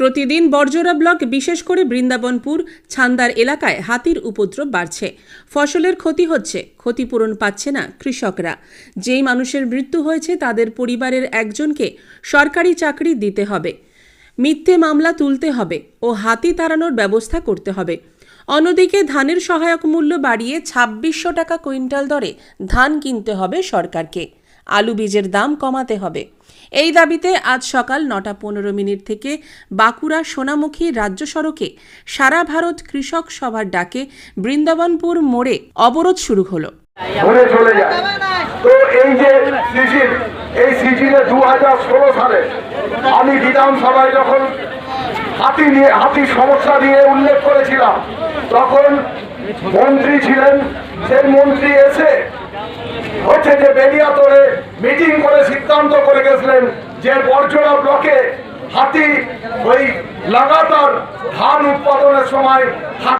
প্রতিদিন বর্জরা ব্লক, বিশেষ করে বৃন্দাবনপুর, ছান্দার এলাকায় হাতির উপদ্রব বাড়ছে। ফসলের ক্ষতি হচ্ছে, ক্ষতিপূরণ পাচ্ছে না কৃষকরা। যেই মানুষের মৃত্যু হয়েছে, তাদের পরিবারের একজনকে সরকারি চাকরি দিতে হবে। মিথ্যে মামলা তুলতে হবে ও হাতি তাড়ানোর ব্যবস্থা করতে হবে। অন্যদিকে ধানের সহায়ক মূল্য বাড়িয়ে ছাব্বিশশো টাকা কুইন্টাল দরে ধান কিনতে হবে সরকারকে। আলু বীজের দাম কমাতে হবে। এই দাবিতে আজ সকাল নটা পনেরো মিনিট থেকে বাঁকুড়া সোনামুখী রাজ্য সড়কে সারা ভারত কৃষক সভার ডাকে বৃন্দাবনপুর মোড়ে অবরোধ শুরু হলো। আমি বিধানসভায় যখন হাতি নিয়ে হাতির সমস্যা নিয়ে উল্লেখ করেছিলাম, তখন মন্ত্রী ছিলেন। সেই মন্ত্রী এসে হচ্ছে যে বেনিয়াতরে মিটিং করে সিদ্ধান্ত করে গেছিলেন যে বর্জনা ব্লকে হাতি ওই লাগাতার ধান উৎপাদনের সময়